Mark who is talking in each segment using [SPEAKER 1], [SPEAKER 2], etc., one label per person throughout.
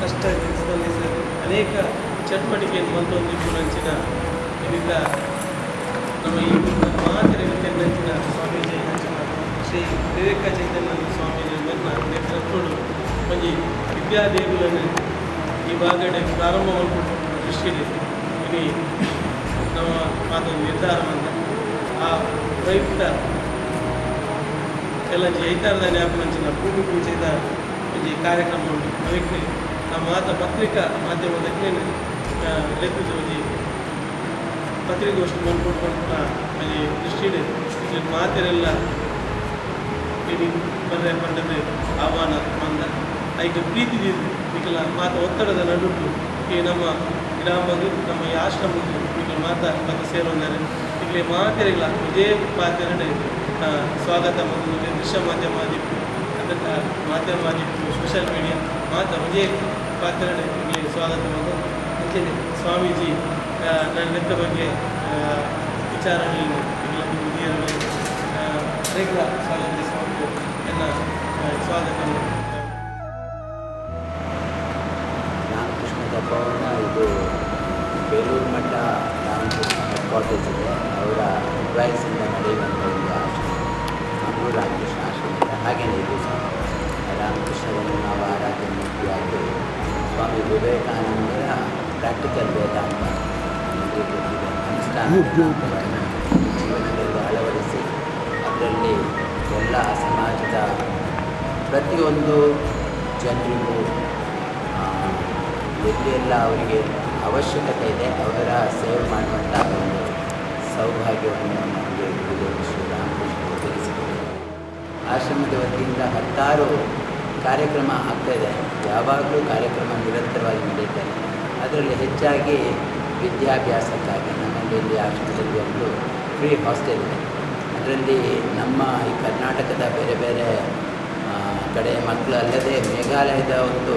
[SPEAKER 1] ಕಷ್ಟ ಕೆಲಸದಲ್ಲಿ ಅನೇಕ ಚಟುವಟಿಕೆಯನ್ನು ಹೊಂದೊಂದಿದ್ದು ನಂಚಿನ ಇದರಿಂದ ನಮ್ಮ ಈ ಮಾದರಿ ನಂಚಿನ ಸ್ವಾಮೀಜಿ ನಂಚಿನ ಶ್ರೀ ವಿವೇಕ ಚೈತನ್ಯ ಸ್ವಾಮೀಜಿಯವರನ್ನ ನೇತೃತ್ವಗಳು ಮಂಜಿ విద్యాదేవులను ఈ బాగా ప్రారంభం అనుకుంటున్న దృష్టిని ఇది నమ్మ మాతో నిర్ధారం అంత ఆ ప్రయుక్త ఎలా చేయితారు దాని యాప్ మంచి భూమి పూజ కార్యక్రమం అవికి ಮಾತ ಪತ್ರಿಕಾ ಮಾಧ್ಯಮದಕ್ಕೆ ಲೇಖಿ ಒಂದು ಪತ್ರಿಕೋಷ್ಠಿ ಅಲ್ಲಿ ದೃಷ್ಟಿಡೆ ಇಲ್ಲಿ ಮಾತಿರೆಲ್ಲ ಇಡೀ ಬಂದರೆ ಪಂಡದ ಆಹ್ವಾನ ಬಂದ ಅದಕ್ಕೆ ಪ್ರೀತಿ ಈಗಲ ಮಾತ ಒತ್ತಡದ ನಡುಟು ಈ ನಮ್ಮ ಗ್ರಾಮದ ನಮ್ಮ ಈ ಆಶ್ರಮದ್ದು ಈಗ ಮಾತ ಮತ್ತೆ ಸೇರೊಂದರೆ ಇಲ್ಲಿ ಮಾತೆರಿಲ್ಲ ಇದೇ ಪಾತ್ರೆ ಸ್ವಾಗತ ಮತ್ತು ದೃಶ್ಯ ಮಾಧ್ಯಮ ಆದಿತ್ತು ಅದಕ್ಕೆ ಮಾಧ್ಯಮ ಆದಿತ್ತು ಸೋಷಿಯಲ್ ಮೀಡಿಯಾ ಮಾತ್ರ ಇದೇ ಪಾತ್ರ ನಿಮಗೆ ಸ್ವಾಗತ ಮತ್ತು ಮುಂಚೆನೆ ಸ್ವಾಮೀಜಿ ಲೆಕ್ಕ ಬಗ್ಗೆ ವಿಚಾರಗಳನ್ನು ಹಿರಿಯರಲ್ಲಿ ಅನೇಕ ಸ್ವಾಮಿ ಎಲ್ಲ ಸ್ವಾಗತ ಸ್ವಾಗತವನ್ನು
[SPEAKER 2] ರಾಮಕೃಷ್ಣದ ಭವನ ಇದು ಬೇಲೂರು ಮಠ ಇದೆ. ಅವರ ಅಡ್ವೈಸಿಂದ ನಡೆಯುವಂಥ ಒಂದು ಆಶ್ರಮ. ಆಶ್ರಮ ಇದೆ ಹಾಗೆಯೇ ಇದು ಸಹ ರಾಮಕೃಷ್ಣರನ್ನು ನಾವು ಆರಾಧನೆ ಮೂರ್ತಿಯಾಗಿ ಸ್ವಾಮಿ ವಿವೇಕಾನಂದರ ಪ್ರಾಕ್ಟಿಕಲ್ ವೇದಾಂತ ಗೊತ್ತಿದೆ. ಅನುಷ್ಠಾನ ವೇದಾಂತಗಳನ್ನು ಜೀವನದಲ್ಲಿ ಅಳವಡಿಸಿ ಅದರಲ್ಲಿ ಎಲ್ಲ ಸಮಾಜದ ಪ್ರತಿಯೊಂದು ಜನರಿಗೂ ಆ, ಎಲ್ಲ ಅವರಿಗೆ ಅವಶ್ಯಕತೆ ಇದೆ ಅವರ ಸೇವೆ ಮಾಡುವಂಥ ಒಂದು ಸೌಭಾಗ್ಯವನ್ನು ನಮಗೆ ಗುರುದೇವ ಆಶ್ರಮದ ವತಿಯಿಂದ ಹತ್ತಾರು ಕಾರ್ಯಕ್ರಮ ಇದೆ. ಯಾವಾಗಲೂ ಕಾರ್ಯಕ್ರಮ ನಿರಂತರವಾಗಿ ನಡೆಯುತ್ತೆ ಅದರಲ್ಲಿ ಹೆಚ್ಚಾಗಿ ವಿದ್ಯಾಭ್ಯಾಸಕ್ಕಾಗಿ ನಮ್ಮಲ್ಲಿ ಇಲ್ಲಿ ಆಶ್ರಮದಲ್ಲಿ ಒಂದು ಫ್ರೀ ಹಾಸ್ಟೆಲ್ ಇದೆ. ಅದರಲ್ಲಿ ನಮ್ಮ ಈ ಕರ್ನಾಟಕದ ಬೇರೆ ಬೇರೆ ಕಡೆ ಮಕ್ಕಳು ಅಲ್ಲದೆ ಮೇಘಾಲಯದ ಒಂದು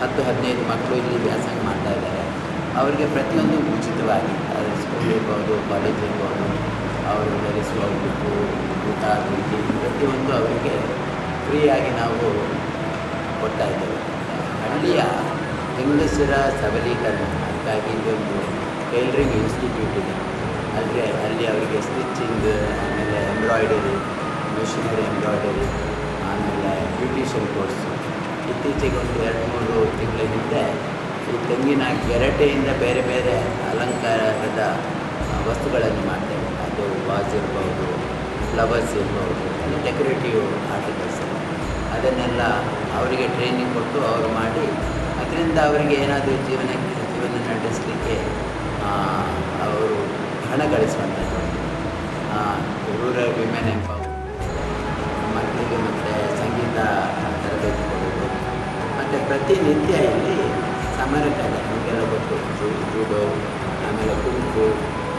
[SPEAKER 2] ಹತ್ತು, ಹದಿನೈದು ಮಕ್ಕಳು ಇಲ್ಲಿ ವ್ಯಾಸಂಗ ಮಾಡ್ತಾ ಇದ್ದಾರೆ. ಅವರಿಗೆ ಪ್ರತಿಯೊಂದು ಉಚಿತವಾಗಿ ಸ್ಕೂಲ್ ಇರ್ಬೋದು ಕಾಲೇಜ್ ಇರ್ಬೋದು ಅವರು ಧರಿಸುವ ಉಡುಪು ಊಟ ತಿಂಡಿ ಪ್ರತಿಯೊಂದು ಅವರಿಗೆ ಫ್ರೀಯಾಗಿ ನಾವು ಕೊಡ್ತಾ ಇದ್ದೇವೆ. ಹಳ್ಳಿಯ ಹೆಂಗಸರ ಸಬಲೀಕರಣ ಅದಕ್ಕಾಗಿ ಇದೊಂದು ಟೈಲ್ರಿಂಗ್ ಇನ್ಸ್ಟಿಟ್ಯೂಟ್ ಇದೆ. ಅಂದರೆ ಅಲ್ಲಿ ಅವರಿಗೆ ಸ್ಟಿಚಿಂಗ್ ಆಮೇಲೆ ಎಂಬ್ರಾಯ್ಡರಿ ಮಿಷಿನರಿ ಎಂಬ್ರಾಯ್ಡರಿ ಆಮೇಲೆ ಬ್ಯೂಟಿಷಿಯನ್ ಕೋರ್ಸು ಇತ್ತೀಚೆಗೆ ಒಂದು ಎರಡು ಮೂರು ತಿಂಗಳ ಹಿಂದೆ ಈ ತೆಂಗಿನ ಗೆರಟೆಯಿಂದ ಬೇರೆ ಬೇರೆ ಅಲಂಕಾರದ ವಸ್ತುಗಳನ್ನು ಮಾಡ್ತೇವೆ. ಅದು ವಾಜ್ ಇರ್ಬೋದು ಫ್ಲವರ್ಸ್ ಇರ್ಬೋದು ಡೆಕೋರೇಟಿವ್ ಆರ್ಟಿಕಲ್ಸ್ ಅದನ್ನೆಲ್ಲ ಅವರಿಗೆ ಟ್ರೈನಿಂಗ್ ಕೊಟ್ಟು ಅವರು ಮಾಡಿ, ಅದರಿಂದ ಅವರಿಗೆ ಏನಾದರೂ ಜೀವನಕ್ಕೆ ಜೀವನ ನಡೆಸಲಿಕ್ಕೆ ಅವರು ಹಣ ಗಳಿಸುವಂಥದ್ದು ರೂರಲ್ ವಿಮೆನ್ ಎಂಬ ಮಕ್ಕಳಿಗೆ ಮತ್ತು ಸಂಗೀತ ತರಬೇತಿ ಕೊಡೋದು. ಮತ್ತು ಪ್ರತಿನಿತ್ಯ ಇಲ್ಲಿ ಸಮರ ಕಲೆ ಗೊತ್ತು. ಜೂಡೋ, ಆಮೇಲೆ ಕುಂಕು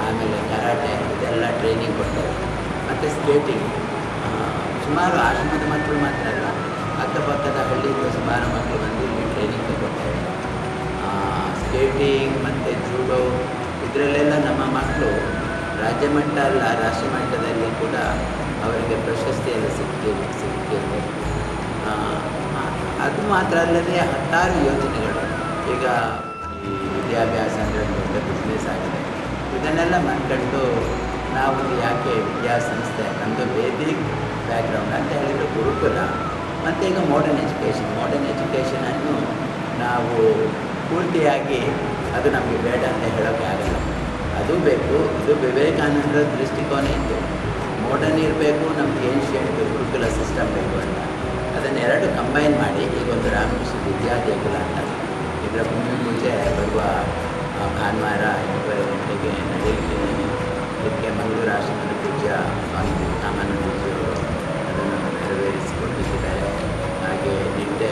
[SPEAKER 2] ಆಮೇಲೆ ಕರಾಟೆ, ಇದೆಲ್ಲ ಟ್ರೈನಿಂಗ್ ಕೊಡ್ತಾರೆ. ಮತ್ತು ಸ್ಕೇಟಿಂಗ್ ಸುಮಾರು ಆಶ್ರಮದ ಮಕ್ಕಳು ಮಾತ್ರ ಅಲ್ಲ, ಅಕ್ಕಪಕ್ಕದ ಹಳ್ಳಿಯಿಂದ ಸುಮಾರು ಮಕ್ಕಳು ಬಂದು ಇಲ್ಲಿ ಟ್ರೈನಿಂಗ್ ತಗೊಳ್ತಾರೆ. ಸ್ಕೇಟಿಂಗ್ ಮತ್ತು ಜೂಡೋ ಇದರಲ್ಲೆಲ್ಲ ನಮ್ಮ ಮಕ್ಕಳು ರಾಜ್ಯ ಮಟ್ಟ ಅಲ್ಲ, ರಾಷ್ಟ್ರ ಮಟ್ಟದಲ್ಲಿ ಕೂಡ ಅವರಿಗೆ ಪ್ರಶಸ್ತಿಯೆಲ್ಲ ಸಿಗ್ತಿದೆ ಸಿಗ್ತಿದೆ ಅದು ಮಾತ್ರ ಅಲ್ಲದೆ ಹತ್ತಾರು ಯೋಜನೆಗಳು. ಈಗ ಈ ವಿದ್ಯಾಭ್ಯಾಸ ಅಂದರೆ ಒಂದು ದೊಡ್ಡ ಬಿಸ್ನೆಸ್ ಆಗಿದೆ. ಇದನ್ನೆಲ್ಲ ಮನ್ಕಂಡು ನಾವು ಯಾಕೆ ವಿದ್ಯಾಸಂಸ್ಥೆ ನಮ್ಮದು ವೇದಿಕ್ ಬ್ಯಾಕ್ಗ್ರೌಂಡ್ ಅಂತ ಹೇಳಿದರೆ ಗುರುಕುಲ. ಮತ್ತು ಈಗ ಮಾಡರ್ನ್ ಎಜುಕೇಷನ್ ಮಾಡರ್ನ್ ಎಜುಕೇಷನನ್ನು ನಾವು ಪೂರ್ತಿಯಾಗಿ ಅದು ನಮಗೆ ಬೇಡ ಅಂತ ಹೇಳೋಕ್ಕೆ ಆಗಲ್ಲ. ಅದು ಬೇಕು. ಇದು ವಿವೇಕಾನಂದರ ದೃಷ್ಟಿಕೋನ ಇತ್ತು. ಮಾಡರ್ನ್ ಇರಬೇಕು, ನಮ್ಗೆ ಏನ್ಷಿಯಂಟ್ ಗುರುಕುಲ ಸಿಸ್ಟಮ್ ಬೇಕು ಅಂತ. ಅದನ್ನೆರಡು ಕಂಬೈನ್ ಮಾಡಿ ಈಗ ಒಂದು ರಾಮಕೃಷ್ಣ ವಿದ್ಯಾದೇಗುಲ ಅಂತ. ಇದರ ಪೂಜೆ ಬರುವ ಭಾನುವಾರ ಇಬ್ಬರು ಗಂಟೆಗೆ ನಡೆಯಲಿದೆ ಇದಕ್ಕೆ ಮಂಗಳೂರು ಆಶ್ರಮದ ಪೂಜ್ಯ ಸ್ವಾಮಿ ರಾಮಾನಂದಜಿಯವರು ಅದನ್ನು ನೆರವೇರಿಸಿಕೊಟ್ಟಿದ್ದಾರೆ. ಹಾಗೆ ನಿನ್ನೆ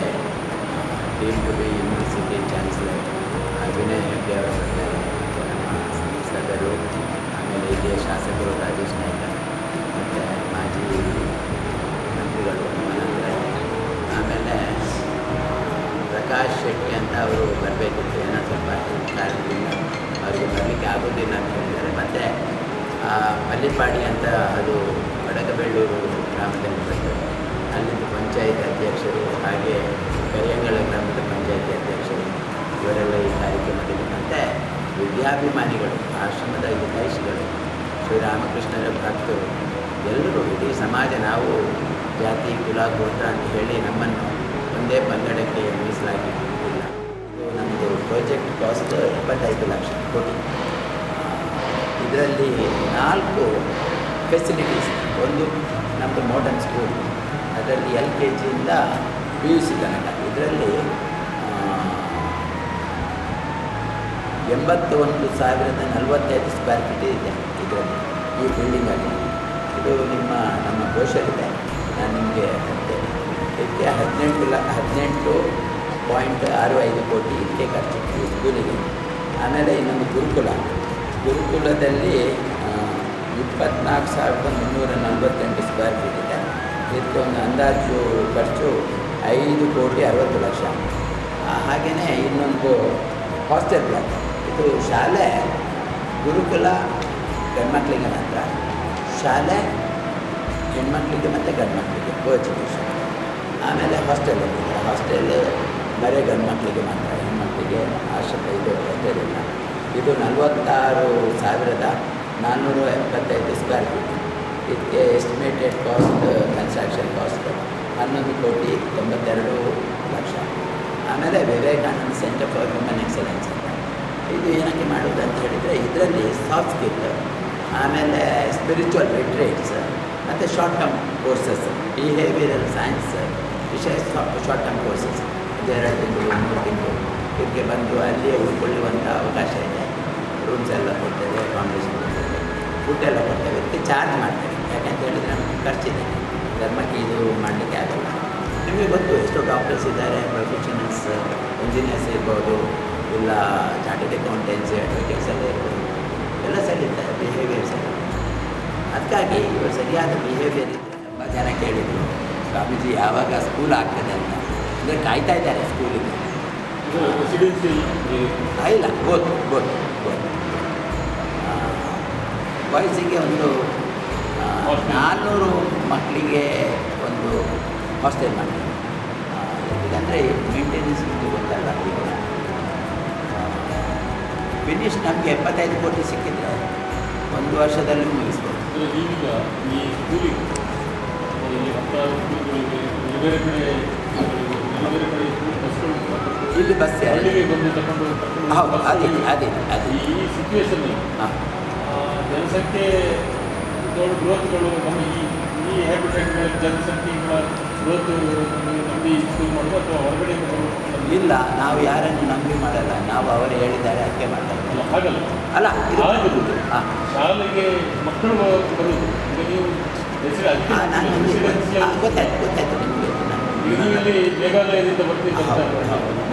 [SPEAKER 2] deem to be university chancellor Vinay Hegde ಅವರು ನಮ್ಮ ಸಂಸದರು, ಆಮೇಲೆ ಇಲ್ಲಿಯ ಶಾಸಕರು ರಾಜೇಶ್ ನಾಯ್ಕ, ಮತ್ತು ಮಾಜಿ ಮಂತ್ರಿಗಳು ಆಮೇಲೆ, ಪ್ರಕಾಶ್ ಶೆಟ್ಟಿ ಅಂತ ಅವರು ಬರಬೇಕಿತ್ತು. ಏನೋ ಸ್ವಲ್ಪ ಕಾರಣದಿಂದ ಅವರಿಗೆ ಬರಲಿಕ್ಕೆ ಆಗೋದಿಲ್ಲ ಅಂತ ಹೇಳಿದ್ದಾರೆ. ಮತ್ತು ಮಲ್ಲಿಪಾಡಿ ಅಂತ ಅದು ಬಡಗಬೆಳ್ಳೂರು ಗ್ರಾಮದಲ್ಲಿ ಬರ್ತದೆ ಅಲ್ಲಿಂದ ಪಂಚಾಯತ್ ಅಧ್ಯಕ್ಷರು ಹಾಗೆ ಕರಿಯಂಗಳ ಗ್ರಾಮದ ಪಂಚಾಯತಿ ಅಧ್ಯಕ್ಷರು ಇವರೆಲ್ಲ ಈ ಕಾರ್ಯಕ್ರಮದಲ್ಲಿ ಮತ್ತು ವಿದ್ಯಾಭಿಮಾನಿಗಳು ಆಶ್ರಮದ ಹಿತೈಷಿಗಳು ಶ್ರೀರಾಮಕೃಷ್ಣರ ಭಕ್ತರು ಎಲ್ಲರೂ ಇಡೀ ಸಮಾಜ ನಾವು ಜಾತಿ, ಕುಲ, ಗೋತ್ರ ಅಂತ ಹೇಳಿ ನಮ್ಮನ್ನು ಒಂದೇ ಪಂಗಡಕ್ಕೆ ಮೀಸಲಾಗಿಲ್ಲ ನಮ್ಮದು ಪ್ರಾಜೆಕ್ಟ್ ಕಾಸ್ಟ್ ಇಪ್ಪತ್ತೈದು ಲಕ್ಷ ಕೋಟಿ. ಇದರಲ್ಲಿ ನಾಲ್ಕು ಫೆಸಿಲಿಟೀಸ್ ಒಂದು ನಮ್ಮದು ಮಾಡರ್ನ್ ಸ್ಕೂಲ್ ಅದರಲ್ಲಿ ಎಲ್ ಕೆ ಜಿಯಿಂದ ಪಿ ಯು ಸಿ ತನಕ. ಇದರಲ್ಲಿ ಎಂಬತ್ತೊಂದು ಸಾವಿರದ ನಲವತ್ತೈದು ಸ್ಕ್ವೇರ್ ಫೀಟ್ ಇದೆ ಇದರಲ್ಲಿ, ಈ ಬಿಲ್ಡಿಂಗಲ್ಲಿ ಇದು ನಿಮ್ಮ, ನಮ್ಮ ಇದೆ ನಾನು ನಿಮಗೆ ಹೇಳ್ತೇನೆ. ಇದಕ್ಕೆ ಹದಿನೆಂಟು ಲ, ಹದಿನೆಂಟು ಪಾಯಿಂಟ್ ಆರು ಐದು ಕೋಟಿ ಇದಕ್ಕೆ ಖರ್ಚು. ಸ್ಕೂಲಿಗೆ ಆಮೇಲೆ ಇನ್ನೊಂದು ಗುರುಕುಲ. ಗುರುಕುಲದಲ್ಲಿ ಇಪ್ಪತ್ನಾಲ್ಕು ಸಾವಿರದ ಮುನ್ನೂರ ನಲವತ್ತೆಂಟು ಸ್ಕ್ವೇರ್ ಫೀಟ್ ಇದೆ. ಇದಕ್ಕೆ ಒಂದು ಅಂದಾಜು ಖರ್ಚು ಐದು ಕೋಟಿ ಅರವತ್ತು ಲಕ್ಷ. ಹಾಗೆಯೇ ಇನ್ನೊಂದು ಹಾಸ್ಟೆಲ್ ಬ್ಲಾಕ್ ಇದು ಶಾಲೆ, ಗುರುಕುಲ, ಗಂಡ್ಮಕ್ಳಿಗೆ ಮಾತ್ರ. ಶಾಲೆ, ಹೆಣ್ಮಕ್ಳಿಗೆ ಮತ್ತು ಗಂಡ್ಮಕ್ಳಿಗೆ ಕೋ ಎಜುಕೇಷನ್ ಆಮೇಲೆ ಹಾಸ್ಟೆಲ್ ಹಾಸ್ಟೆಲ್ ಬರೀ ಗಂಡ್ಮಕ್ಳಿಗೆ ಮಾತ್ರ. ಹೆಣ್ಮಕ್ಳಿಗೆ ಆಶ್ರಮ ಇದು ಹಾಸ್ಟೆಲ್ ಇಲ್ಲ ಇದು ನಲವತ್ತಾರು ಸಾವಿರದ ನಾನ್ನೂರ ಎಪ್ಪತ್ತೈದು ಸ್ಕ್ವೇರ್ ಫೀಟ್ ಇದಕ್ಕೆ ಎಸ್ಟಿಮೇಟೆಡ್ ಕಾಸ್ಟ್ ಕನ್ಸ್ಟ್ರಕ್ಷನ್ ಕಾಸ್ಟ್ ಹನ್ನೊಂದು ಕೋಟಿ ತೊಂಬತ್ತೆರಡು ಲಕ್ಷ. ಆಮೇಲೆ Vivekananda centre for human excellence ಅಂತ. ಇದು ಏನಕ್ಕೆ ಮಾಡೋದು ಅಂತ ಹೇಳಿದರೆ, ಇದರಲ್ಲಿ ಸಾಫ್ಟ್ ಸ್ಕಿಲ್ ಆಮೇಲೆ ಸ್ಪಿರಿಚುವಲ್ ಲಿಟ್ರೇಟ್ಸ್ ಮತ್ತು short term courses behavioural science ವಿಷಯ ಶಾರ್ಟ್ ಟರ್ಮ್ ಕೋರ್ಸಸ್ ಎರಡು ತಿಂಗಳು, ಮೂರು ತಿಂಗಳು. ಇದಕ್ಕೆ ಬಂದು ಅಲ್ಲಿಯೇ ಉಳ್ಕೊಳ್ಳುವಂಥ ಅವಕಾಶ ಇದೆ. ರೂಮ್ಸ್ ಎಲ್ಲ ಕೊಡ್ತೇವೆ ಅಕಾಮಿಡೇಷನ್ ಕೊಡ್ತೇವೆ ಫುಡ್ ಎಲ್ಲ ಕೊಡ್ತೇವೆ. ಇದಕ್ಕೆ ಚಾರ್ಜ್ ಮಾಡ್ತೇವೆ. ಯಾಕಂತ ಹೇಳಿದರೆ ನಮಗೆ ಖರ್ಚಿದೆ. ಧರ್ಮಕ್ಕೆ ಇದು ಮಾಡಲಿಕ್ಕೆ ಆಗಲ್ಲ. ನಿಮಗೆ ಗೊತ್ತು ಎಷ್ಟೋ ಡಾಕ್ಟರ್ಸ್ ಇದ್ದಾರೆ ಪ್ರೊಫೆಷನಲ್ಸ್ ಇಂಜಿನಿಯರ್ಸ್ ಇರ್ಬೋದು ಇಲ್ಲ ಚಾರ್ಟೆಡ್ ಅಕೌಂಟೆನ್ಸ್ ಅಡ್ವೊಕೇಟ್ಸ್ ಎಲ್ಲ ಇರ್ಬೋದು. ಎಲ್ಲ ಸರಿ ಇರ್ತಾರೆ ಬಿಹೇವಿಯರ್ ಸರಿ. ಅದಕ್ಕಾಗಿ ಇವರು ಸರಿಯಾದ ಬಿಹೇವಿಯರ್ ಇದ್ದರೆ ತುಂಬ ಜನ ಕೇಳಿದರು ಸ್ವಾಮೀಜಿ ಯಾವಾಗ ಸ್ಕೂಲ್ ಆಗ್ತದೆ ಅಂತ. ಅಂದರೆ ಕಾಯ್ತಾ ಇದ್ದಾರೆ ಸ್ಕೂಲಿಗೆ ಇಲ್ಲ ಗೊತ್ತು ಬೋತ್ ಬಾಯ್ಸಿಗೆ ಒಂದು. ನಾನ್ನೂರು ಮಕ್ಕಳಿಗೆ ಒಂದು ಹಾಸ್ಟೆಲ್ ಮಾಡಿ ಯಾಕಂದರೆ ಮೇಂಟೆನೆನ್ಸ್ ಇದು ಗೊತ್ತಲ್ಲ ಈಗ ಫಿನಿಶ್ ನಮಗೆ ಎಪ್ಪತ್ತೈದು ಕೋಟಿ ಸಿಕ್ಕಿದ್ರೆ ಒಂದು ವರ್ಷದಲ್ಲಿ ಮುಗಿಸ್ಬೋದು
[SPEAKER 3] ಈಗ ಈ ಕೂಲಿ ಬೇರೆ ಕಡೆ ಬೇರೆ ಕಡೆ.
[SPEAKER 2] ಇಲ್ಲಿ ಬಸ್
[SPEAKER 3] ಹಳ್ಳಿಗೆ ಬಂದು ತಗೊಂಡು
[SPEAKER 2] ಹೌದು ಅದೇ ಅದೇ ಅದೇ.
[SPEAKER 3] ಈ ಸಿಚುವೇಶನ್
[SPEAKER 2] ಹಾಂ.
[SPEAKER 3] ಜನಸಂಖ್ಯೆ ದೊಡ್ಡ ಗ್ರೋತ್ಗಳು ನಮ್ಮ ಈ ಈ ಹ್ಯಾಬಿಟೇಟ್ಗಳ ಜನಸಂಖ್ಯೆಗಳ ಗ್ರೋತ್ ನಂಬಿ ಸ್ಕೂಲ್ ಮಾಡೋದು ಅಥವಾ ಹೊರಗಡೆ
[SPEAKER 2] ಇಲ್ಲ ನಾವು ಯಾರನ್ನು ನಂಬಿ ಮಾಡಲ್ಲ. ನಾವು ಅವರು ಹೇಳಿದ್ದಾರೆ ಅದಕ್ಕೆ ಮಾಡ್ತಾರೆ
[SPEAKER 3] ಅಲ್ಲ ಹಾಗಲ್ಲ.
[SPEAKER 2] ಅಲ್ಲ
[SPEAKER 3] ಆಗುದು ಶಾಲೆಗೆ ಮಕ್ಕಳು ಬರುವುದು. ಈಗ ನೀವು
[SPEAKER 2] ಗೊತ್ತಾಯ್ತು ಗೊತ್ತಾಯ್ತು.
[SPEAKER 3] ಇಲ್ಲಿ ಮೇಘಾಲಯದಿಂದ ಬರ್ತೀವಿ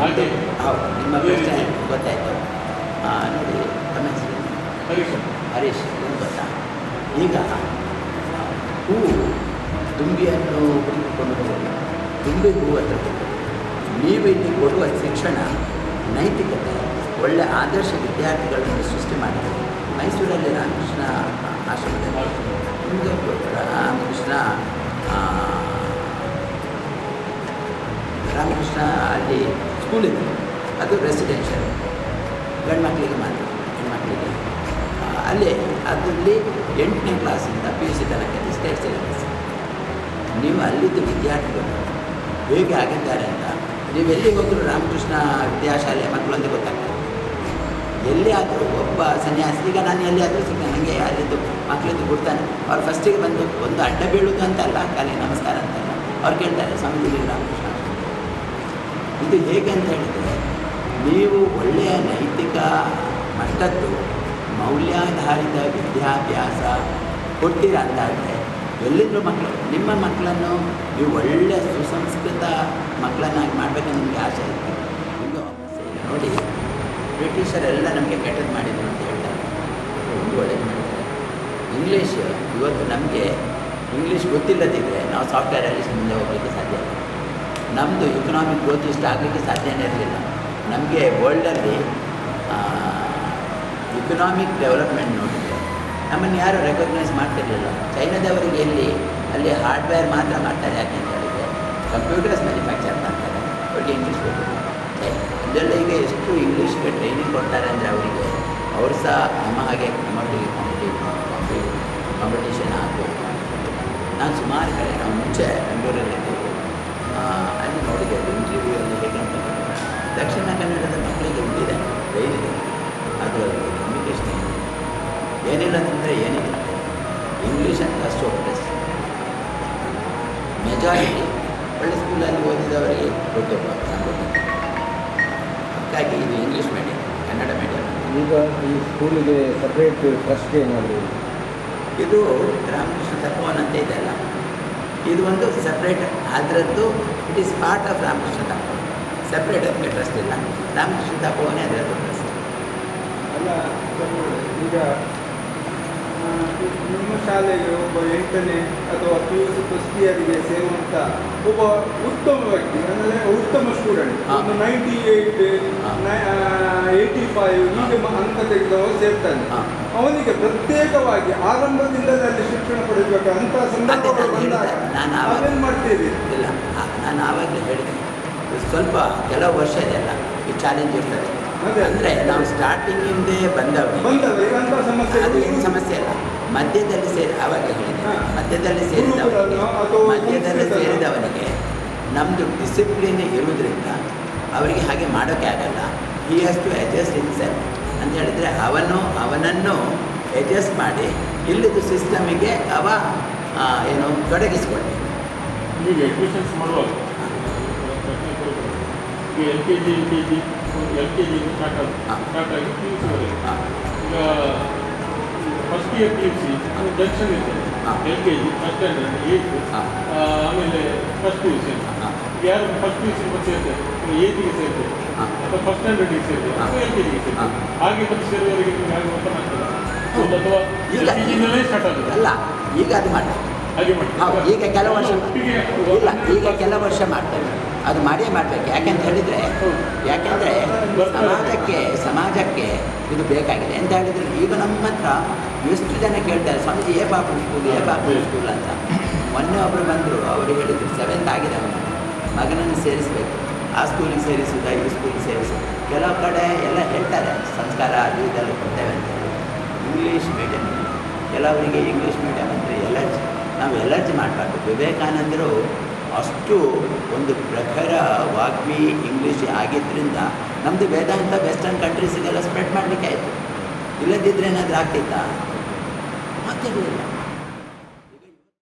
[SPEAKER 3] ಹಾಗೆ.
[SPEAKER 2] ನಿಮ್ಮ ಪ್ರಶ್ನೆ. ಗೊತ್ತಾಯ್ತು. ಹಾಂ ನೋಡಿ ತಮ್ಮ ಹೆಸರು?
[SPEAKER 3] ಹರೀಶ್.
[SPEAKER 2] ಹರೀಶ್ ಏನು ಗೊತ್ತಾ? ಈಗ ಹೂವು ತುಂಬಿಯನ್ನು ಹುಡುಕಿಕೊಂಡು ಹೋಗಿ ಹೂ ಹೂವು ಹತ್ರ ಹೋಗಿ ನೀವು ಇಲ್ಲಿ ಕೊಡುವ ಶಿಕ್ಷಣ ನೈತಿಕತೆ ಒಳ್ಳೆಯ ಆದರ್ಶ ವಿದ್ಯಾರ್ಥಿಗಳನ್ನು ಸೃಷ್ಟಿ ಮಾಡಿದೆ ಮೈಸೂರಲ್ಲಿ ರಾಮಕೃಷ್ಣ ಆಶ್ರಮದಲ್ಲಿ. ನಿಮಗೆ ರಾಮಕೃಷ್ಣ ರಾಮಕೃಷ್ಣ ಅಲ್ಲಿ ಸ್ಕೂಲ್ ಇದೆ ಅದು ರೆಸಿಡೆನ್ಷಿಯಲ್ ಗಂಡು ಮಕ್ಕಳಿಗೆ ಮಾತ್ರ ಹೆಣ್ಮಕ್ಳಿಗೆ ಅಲ್ಲೇ ಅದರಲ್ಲಿ ಎಂಟನೇ ಕ್ಲಾಸಿಂದ ಪಿ ಯು ಸಿ ತನಕ ಸ್ಟೇಟ್ ಸಿಲೆಬಸ್ ನೀವು ಅಲ್ಲಿದ್ದ ವಿದ್ಯಾರ್ಥಿಗಳು ಹೇಗೆ ಆಗಿದ್ದಾರೆ ಅಂತ, ನೀವು ಎಲ್ಲಿ ಹೋದರೂ ರಾಮಕೃಷ್ಣ ವಿದ್ಯಾಶಾಲೆ ಮಕ್ಕಳು ಅಂತ ಗೊತ್ತಾಗ್ತದೆ. ಎಲ್ಲಿ ಆದರೂ ಒಬ್ಬ ಸನ್ಯಾಸಿ, ಈಗ ನಾನು ಎಲ್ಲಿ ಆದರೂ ಸಿಗ್ತೇನೆ ನನಗೆ ಅಲ್ಲಿದ್ದು ಮಕ್ಕಳಿದ್ದು ಕೊಡ್ತಾನೆ ಅವ್ರು ಫಸ್ಟಿಗೆ ಬಂದು, ಒಂದು ಅಡ್ಡ ಬೀಳುವುದು ಅಂತಲ್ಲ ಖಾಲಿ ನಮಸ್ಕಾರ ಅಂತಲ್ಲ. ಅವ್ರು ಕೇಳ್ತಾರೆ, ಸ್ವಾಮೀಜಿ ರಾಮಕೃಷ್ಣ ಇದು ಹೇಗೆ ಅಂತ ಹೇಳಿದರೆ, ನೀವು ಒಳ್ಳೆಯ ನೈತಿಕ ಮಟ್ಟದ್ದು ಮೌಲ್ಯಾಧಾರಿತ ವಿದ್ಯಾಭ್ಯಾಸ ಕೊಟ್ಟಿರ ಅಂತಾದರೆ ಎಲ್ಲಿದ್ರೂ ಮಕ್ಕಳು, ನಿಮ್ಮ ಮಕ್ಕಳನ್ನು ನೀವು ಒಳ್ಳೆಯ ಸುಸಂಸ್ಕೃತ ಮಕ್ಕಳನ್ನಾಗಿ ಮಾಡಬೇಕಂತ ನಿಮಗೆ ಆಸೆ ಇತ್ತು. ಒಂದು ನೋಡಿ ಬ್ರಿಟಿಷರೆಲ್ಲ ನಮಗೆ ಕೆಟ್ಟದ್ದು ಮಾಡಿದ್ರು ಅಂತ ಹೇಳ್ತಾರೆ. ಒಂದು ಒಳ್ಳೆಯದು ಮಾಡಿದ್ದಾರೆ. ಇಂಗ್ಲೀಷ್ ಇವತ್ತು ನಮಗೆ ಇಂಗ್ಲೀಷ್ ಗೊತ್ತಿಲ್ಲದಿದ್ದರೆ ನಾವು ಸಾಫ್ಟ್ವೇರಲ್ಲಿ ಮುಂದೆ ಹೋಗಲಿಕ್ಕೆ ಸಾಧ್ಯ ಇಲ್ಲ. ನಮ್ಮದು ಇಕನಾಮಿಕ್ ಗ್ರೋತ್ ಇಷ್ಟ ಆಗಲಿಕ್ಕೆ ಸಾಧ್ಯನೇ ಇರಲಿಲ್ಲ. ನಮಗೆ ವರ್ಲ್ಡಲ್ಲಿ ಇಕನಾಮಿಕ್ ಡೆವಲಪ್ಮೆಂಟ್ ನೋಡಿದ್ರೆ ನಮ್ಮನ್ನು ಯಾರು ರೆಕಗ್ನೈಸ್ ಮಾಡ್ತಿರಲಿಲ್ಲ. ಚೈನಾದವರಿಗೆ ಎಲ್ಲಿ, ಅಲ್ಲಿ ಹಾರ್ಡ್ವೇರ್ ಮಾತ್ರ ಮಾಡ್ತಾರೆ ಯಾಕೆ ಅಂತ ಹೇಳಿದರೆ ಕಂಪ್ಯೂಟರ್ಸ್ ಮ್ಯಾನುಫ್ಯಾಕ್ಚರ್ ಮಾಡ್ತಾರೆ. ಅವ್ರಿಗೆ ಇಂಗ್ಲೀಷ್ ಬೇಕು ಇದೆಲ್ಲ ಈಗ ಎಷ್ಟು ಇಂಗ್ಲೀಷ್ಗೆ ಟ್ರೈನಿಂಗ್ ಕೊಡ್ತಾರೆ ಅಂದರೆ ಅವರಿಗೆ, ಅವರು ಸಹ ನಮ್ಮ ಹಾಗೆ ನಮ್ಮೊಟ್ಟಿಗೆ ಕಾಂಪಿಟಿ ಕಾಂಪಿಟೇಷನ್ ಆಗಬೇಕು. ನಾನು ಸುಮಾರು ಕಡೆ ನಾವು ಮುಂಚೆ ಬೆಂಗಳೂರಲ್ಲಿ ಅಲ್ಲಿ ನೋಡಿದೆ ಇಂಟರ್ವ್ಯೂ ಹೇಗೆ ದಕ್ಷಿಣ ಕನ್ನಡದ ಮಕ್ಕಳಿಗೆ ಉಂಟಿದೆ ಧೈರ್ಯ ಅದು ಕಮ್ಯುನಿಕೇಷನ್ ಏನಿಲ್ಲ ಅಂದರೆ ಏನಿಲ್ಲ ಇಂಗ್ಲೀಷ್ ಅಂತ ಅಷ್ಟು ಪ್ಲಸ್ ಮೆಜಾರಿಟಿ ಒಳ್ಳೆ ಸ್ಕೂಲಲ್ಲಿ ಓದಿದವರಿಗೆ ಗೊತ್ತಪ್ಪ ಹಾಗಾಗಿ ಇದು ಇಂಗ್ಲೀಷ್ ಮೀಡಿಯಂ ಕನ್ನಡ ಮೀಡಿಯಂ
[SPEAKER 4] ಈಗ ಈ ಸ್ಕೂಲಿಗೆ ಸಪ್ರೇಟ್ ಟ್ರಸ್ಟ್ ಏನಾದರೂ
[SPEAKER 2] ಇದು? ರಾಮಕೃಷ್ಣ ತಪೋವನ ಅಂತ ಇದೆಯಲ್ಲ ಇದು ಒಂದು ಸಪ್ರೇಟ್ ಅದರದ್ದು it is part of Ramakrishna Tapovana separate ಅದಕ್ಕೆ ಟ್ರಸ್ಟ್ ಇಲ್ಲ ರಾಮಕೃಷ್ಣ ತಪೋವನೇ ಅದರ ಟ್ರಸ್ಟ್
[SPEAKER 5] ಅಲ್ಲ ಈಗ ನಿಮ್ಮ ಶಾಲೆಗೆ ಒಬ್ಬ ಎಂಟನೇ ಅಥವಾ ಪಿ ಯು ಸಿ ಫಸ್ಟ್ ಇಯರಿಗೆ ಸೇರುವಂಥ ಒಬ್ಬ ಉತ್ತಮ ವ್ಯಕ್ತಿ ಅಂದರೆ ಉತ್ತಮ ಸ್ಟೂಡೆಂಟ್. ಒಂದು ನೈಂಟಿ ಏಯ್ಟ್. ಏಯ್ಟಿ ಫೈವ್ ಹೀಗೆ ಅಂಕ ತೆಗೆದವ ಸೇರ್ತಾನೆ. ಅವನಿಗೆ ಪ್ರತ್ಯೇಕವಾಗಿ ಆರಂಭದಿಂದಲೇ ಅಲ್ಲಿ ಶಿಕ್ಷಣ ಪಡೆಯಬೇಕು ಅಂತ ಸಂದರ್ಭಗಳು ಬಂದಾಗ ನಾವೇನು ಮಾಡ್ತೀರಿ?
[SPEAKER 2] ಇಲ್ಲ. ಆ- ನಾನು ಆವಾಗಲೇ ಹೇಳಿದೆ. ಸ್ವಲ್ಪ ಕೆಲವು ವರ್ಷ ಇದೆಲ್ಲ ಈ ಚಾಲೆಂಜ್ ಇರ್ತದೆ.
[SPEAKER 5] ಅದೇ.
[SPEAKER 2] ಅಂದರೆ ನಾವು ಸ್ಟಾರ್ಟಿಂಗಿಂದೇ
[SPEAKER 5] ಬಂದವರು.
[SPEAKER 2] ಅದು ಏನು ಸಮಸ್ಯೆ ಅಲ್ಲ. ಮಧ್ಯದಲ್ಲಿ ಸೇರಿ ಆವಾಗ ಹೇಳಿದೆ. ಮಧ್ಯದಲ್ಲಿ ಸೇರಿದವನಿಗೆ
[SPEAKER 5] ಅಥವಾ
[SPEAKER 2] ಮಧ್ಯದಲ್ಲಿ? ಸೇರಿದವನಿಗೆ ನಮ್ಮದು ಡಿಸಿಪ್ಲಿನ್ ಇರುವುದರಿಂದ ಅವರಿಗೆ ಹಾಗೆ ಮಾಡೋಕ್ಕೆ ಆಗಲ್ಲ. ಈ ಅಷ್ಟು ಟು ಅಡ್ಜಸ್ಟ್ ಸರ್ ಅಂತ ಹೇಳಿದರೆ ಅವನು ಅವನನ್ನು ಅಡ್ಜಸ್ಟ್ ಮಾಡಿ ಇಲ್ಲದ ಸಿಸ್ಟಮಿಗೆ ಅವ ಏನು ತೊಡಗಿಸ್ಕೊಳ್ಳಿ
[SPEAKER 3] ಈಗ ಅಡ್ಮಿಷನ್ಸ್ ಮಾಡುವಾಗ ಈಗ L K G U K G L K G start. Start ಆಗಿ ಪಿ ಯು ಈಗ first year P U C junction
[SPEAKER 2] ಇದೆ.
[SPEAKER 3] L K G first standard eighth ಆಮೇಲೆ ಫಸ್ಟ್ ಯು ಸಿ ಯಾರು ಫಸ್ಟ್ ಪಿ ಯು ಸಿ ಸೇರ್ತಾರೆ ಏಯ್ತಿಗೆ ಸೇರ್ತದೆ
[SPEAKER 2] ಹಾ.
[SPEAKER 3] ಅಥವಾ ಫಸ್ಟ್ ಸ್ಟ್ಯಾಂಡರ್ಡಿಗೆ ಸೇರ್ತದೆ
[SPEAKER 2] ಹಾ.
[SPEAKER 3] ಅಥವಾ ಎಲ್ ಕೆ ಜಿಗೆ. ಹಾಗೆ ಸೇರುವವರಿಗೆ ಓಪನ್ ಅಥವಾ ಎಲ್ ಸ್ಟಾರ್ಟ್
[SPEAKER 2] ಅಲ್ಲ, ಈಗ ಅದು ಈಗ ಕೆಲವು ವರ್ಷ ಇಲ್ಲ, ಈಗ ಕೆಲವು ವರ್ಷ ಮಾಡ್ತೇವೆ ಅದು ಮಾಡಿಯೇ ಮಾಡಬೇಕು. ಯಾಕೆಂತ ಹೇಳಿದರೆ. ಯಾಕೆಂದರೆ ಸಮಾಜಕ್ಕೆ ಸಮಾಜಕ್ಕೆ ಇದು ಬೇಕಾಗಿದೆ. ಅಂತ ಹೇಳಿದರೆ, ಈಗ ನಮ್ಮ ಹತ್ರ ಎಷ್ಟು ಜನ ಕೇಳ್ತಾರೆ ಸ್ವಾಮಿ ಏ ಪಾಪು ಸ್ಕೂಲ್ ಏ ಪಾಪು ಸ್ಕೂಲ್ ಅಂತ. ಮೊನ್ನೆ ಒಬ್ಬರು ಬಂದರು, ಅವರು ಹೇಳಿದರು, ಸೆವೆಂತ್ ಆಗಿದೆ ಅವನು ಮಗನನ್ನು ಸೇರಿಸಬೇಕು. ಆ ಸ್ಕೂಲಿಗೆ ಸೇರಿಸುವುದ, ಈ ಸ್ಕೂಲಿಗೆ ಸೇರಿಸು. ಕೆಲವು ಕಡೆ ಎಲ್ಲ ಹೇಳ್ತಾರೆ, ಸಂಸ್ಕಾರ ಅದು ಇದೆಲ್ಲ ಕೊಡ್ತೇವೆ ಅಂತ. ಇಂಗ್ಲೀಷ್ ಮೀಡಿಯಮ್ ಕೆಲವರಿಗೆ ಇಂಗ್ಲೀಷ್ ಮೀಡಿಯಮ್ ಅಂದರೆ ಎಲರ್ಜಿ ನಾವು ಎಲರ್ಜಿ ಮಾಡಬಾರ್ದು. ವಿವೇಕಾನಂದರು ಅಷ್ಟು ಒಂದು ಪ್ರಖರ ವಾಗ್ಮಿ ಇಂಗ್ಲೀಷ್ ಆಗಿದ್ದರಿಂದ ನಮ್ಮದು ವೇದಾಂತ ವೆಸ್ಟರ್ನ್ ಕಂಟ್ರೀಸಿಗೆಲ್ಲ ಸ್ಪ್ರೆಡ್ ಮಾಡಲಿಕ್ಕೆ ಆಯಿತು. ಇಲ್ಲದಿದ್ದರೆ ಏನಾದರೂ ಆಗ್ತಿತ್ತಾ? ಆಗ್ತಿರಲಿಲ್ಲ.